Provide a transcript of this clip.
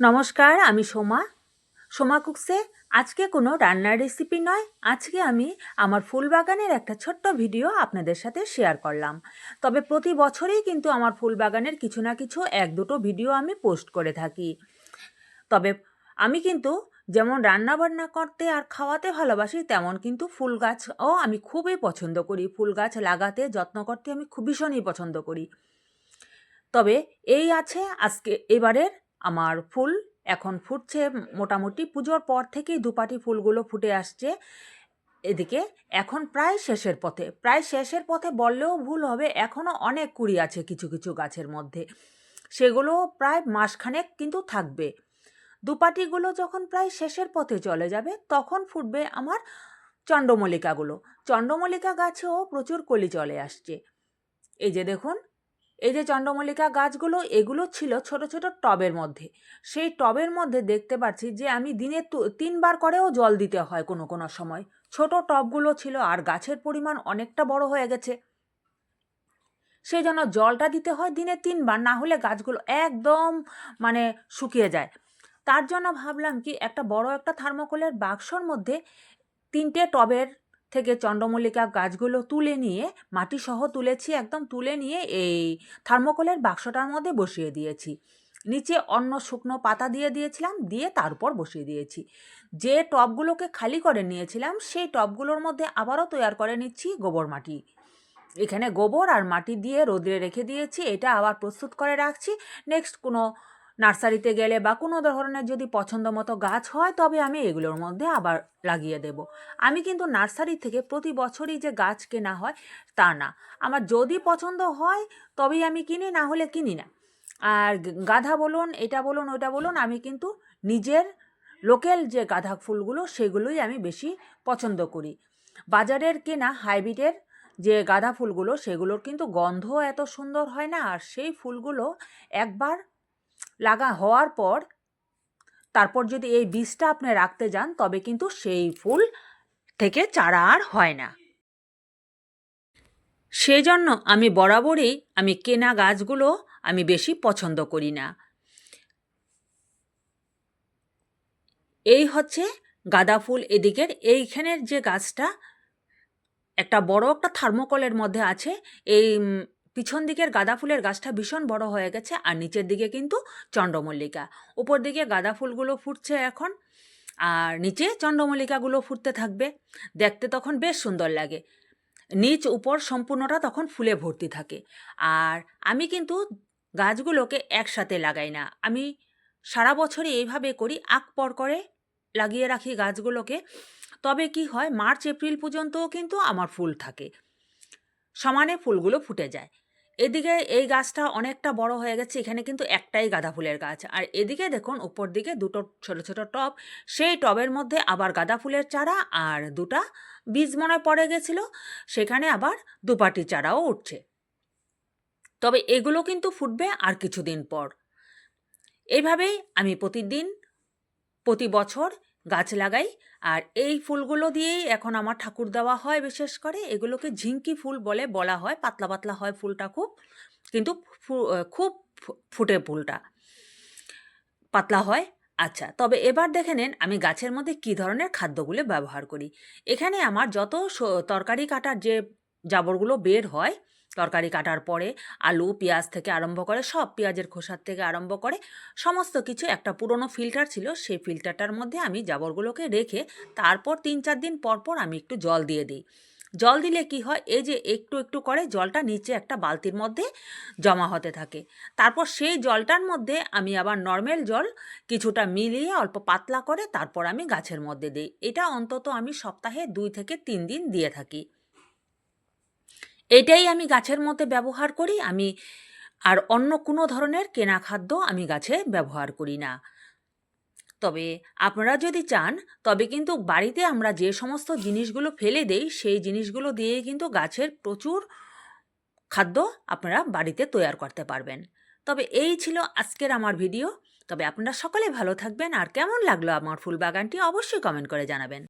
নমস্কার, আমি সোমা। সোমা কুকসে আজকে কোনো রান্নার রেসিপি নয়, আজকে আমি আমার ফুল বাগানের একটা ছোট্ট ভিডিও আপনাদের সাথে শেয়ার করলাম। তবে প্রতি বছরেই কিন্তু আমার ফুল বাগানের কিছু না কিছু এক দুটো ভিডিও আমি পোস্ট করে থাকি। তবে আমি কিন্তু যেমন রান্না বান্না করতে আর খাওয়াতে ভালোবাসি, তেমন কিন্তু ফুল গাছও আমি খুবই পছন্দ করি। ফুল গাছ লাগাতে, যত্ন করতে আমি খুব ভীষণই পছন্দ করি। তবে এই আছে আজকে, এবারের আমার ফুল এখন ফুটছে। মোটামুটি পুজোর পর থেকেই দুপাটি ফুলগুলো ফুটে আসছে এদিকে। এখন প্রায় শেষের পথে। প্রায় শেষের পথে বললেও ভুল হবে এখনও অনেক কুড়ি আছে কিছু কিছু গাছের মধ্যে। সেগুলো প্রায় মাসখানেক কিন্তু থাকবে। দুপাটিগুলো যখন প্রায় শেষের পথে চলে যাবে, তখন ফুটবে আমার চন্দ্রমল্লিকাগুলো। চন্দ্রমল্লিকা গাছেও প্রচুর কলি চলে আসছে। এই যে দেখুন এই যে চন্দ্রমল্লিকা গাছগুলো, এগুলো ছিল ছোট ছোট টবের মধ্যে। সেই টবের মধ্যে দেখতে পাচ্ছি যে, আমি দিনে তিনবার করেও জল দিতে হয় কোনো কোনো সময়। ছোট টবগুলো ছিল আর গাছের পরিমাণ অনেকটা বড় হয়ে গেছে। সেই জন্য জলটা দিতে হয় দিনে তিনবার, না হলে গাছগুলো একদম মানে শুকিয়ে যায়। তার জন্য ভাবলাম কি, একটা বড় একটা থার্মোকলের বাক্সর মধ্যে তিনটে টবের থেকে চন্দ্রমল্লিকা গাছগুলো তুলে নিয়ে মাটি সহ তুলেছি, একদম তুলে নিয়ে এই থার্মোকলের বাক্সটার মধ্যে বসিয়ে দিয়েছি। নিচে অন্য শুকনো পাতা দিয়ে দিয়েছিলাম, দিয়ে তার উপর বসিয়ে দিয়েছি। যে টবগুলোকে খালি করে নিয়েছিলাম, সেই টবগুলোর মধ্যে আবারও তৈরি করে নিচ্ছি গোবর মাটি। এখানে গোবর আর মাটি দিয়ে রোদে রেখে দিয়েছি, এটা আবার প্রস্তুত করে রাখছি। নেক্সট কোনো নার্সারিতে গেলে বা কোনো ধরনের যদি পছন্দ মতো গাছ হয়, তবে আমি এগুলোর মধ্যে আবার লাগিয়ে দেব। আমি কিন্তু নার্সারি থেকে প্রতি বছরই যে গাছ কেনা হয়, তা না। আমার যদি পছন্দ হয়, তবেই আমি কিনি, না হলে কিনি না। আর গাধা বলুন, এটা বলুন, ওইটা বলুন, আমি কিন্তু নিজের লোকাল যে গাঁদা ফুলগুলো, সেগুলোই আমি বেশি পছন্দ করি। বাজারের কেনা হাইব্রিডের যে গাঁদা ফুলগুলো, সেগুলোর কিন্তু গন্ধ এত সুন্দর হয় না, আর সেই ফুলগুলো একবার লাগা হওয়ার পর, তারপর যদি এই বীজটা আপনি রাখতে যান, তবে কিন্তু সেই ফুল থেকে চারা আর হয় না। সেজন্য আমি বরাবরই আমি কেনা গাছগুলো আমি বেশি পছন্দ করি না। এই হচ্ছে গাঁদা ফুল এদিকের, এইখানের যে গাছটা, একটা বড় একটা থার্মোকলের মধ্যে আছে, এই পিছন দিকের গাঁদা ফুলের গাছটা ভীষণ বড় হয়ে গেছে, আর নিচের দিকে কিন্তু চন্দ্রমল্লিকা। উপর দিকে গাঁদা ফুলগুলো ফুটছে এখন, আর নিচে চন্দ্রমল্লিকাগুলো ফুটতে থাকবে। দেখতে তখন বেশ সুন্দর লাগে। নিচ উপর সম্পূর্ণটা তখন ফুলে ভর্তি থাকে। আর আমি কিন্তু গাছগুলোকে একসাথে লাগাই না। আমি সারা বছরই এইভাবে করি আক পর করে লাগিয়ে রাখি গাছগুলোকে। তবে কি হয়, মার্চ, এপ্রিল পর্যন্তও কিন্তু আমার ফুল থাকে। সমানে ফুলগুলো ফুটে যায়। এদিকে এই গাছটা অনেকটা বড় হয়ে গেছে, এখানে কিন্তু একটাই গাঁদা ফুলের গাছ। আর এদিকে দেখুন, উপর দিকে দুটো ছোট ছোট টব, সেই টবের মধ্যে আবার গাঁদা ফুলের চারা আর দুটা বীজ মনে পড়ে গেছিল, সেখানে আবার দুপাটি চারাও উঠছে। তবে এগুলো কিন্তু ফুটবে আর কিছুদিন পর। এইভাবেই আমি প্রতিদিন, প্রতি বছর গাছ লাগাই। আর এই ফুলগুলো দিয়েই এখন আমার ঠাকুর দেওয়া হয় বিশেষ করে। এগুলোকে ঝিঙ্কি ফুল বলে বলা হয়, পাতলা পাতলা হয় ফুলটা খুব। কিন্তু খুব ফুটে ফুলটা। পাতলা হয়। আচ্ছা তবে এবার দেখে নেন আমি গাছের মধ্যে কী ধরনের খাদ্যগুলো ব্যবহার করি। এখানে আমার যত তরকারি কাটার যে জাবরগুলো বের হয় তরকারি কাটার পরে আলু, পেঁয়াজ থেকে আরম্ভ করে, সব পেঁয়াজের খোসার থেকে আরম্ভ করে, সমস্ত কিছু একটা পুরনো ফিল্টার ছিল, সেই ফিল্টারটার মধ্যে আমি জাবরগুলোকে রেখে তারপর তিন চার দিন পর পর আমি একটু জল দিয়ে দিই। জল দিলে কি হয়, এই যে একটু একটু করে জলটা নিচে একটা বালতির মধ্যে জমা হতে থাকে। তারপর সেই জলটার মধ্যে আমি আবার নর্মাল জল কিছুটা মিলিয়ে অল্প পাতলা করে তারপর আমি গাছের মধ্যে দিই। এটা অন্তত আমি সপ্তাহে দুই থেকে তিন দিন দিয়ে থাকি। এটাই আমি গাছের মধ্যে ব্যবহার করি। আমি আর অন্য কোনো ধরনের কেনা খাদ্য আমি গাছে ব্যবহার করি না। তবে আপনারা যদি চান, তবে কিন্তু বাড়িতে আমরা যে সমস্ত জিনিসগুলো ফেলে দেই, সেই জিনিসগুলো দিয়ে কিন্তু গাছের প্রচুর খাদ্য আপনারা বাড়িতে তৈরি করতে পারবেন। তবে এই ছিল আজকের আমার ভিডিও। তবে আপনারা সকলে ভালো থাকবেন। আর কেমন লাগল আমার ফুল বাগানটি অবশ্যই কমেন্ট করে জানাবেন।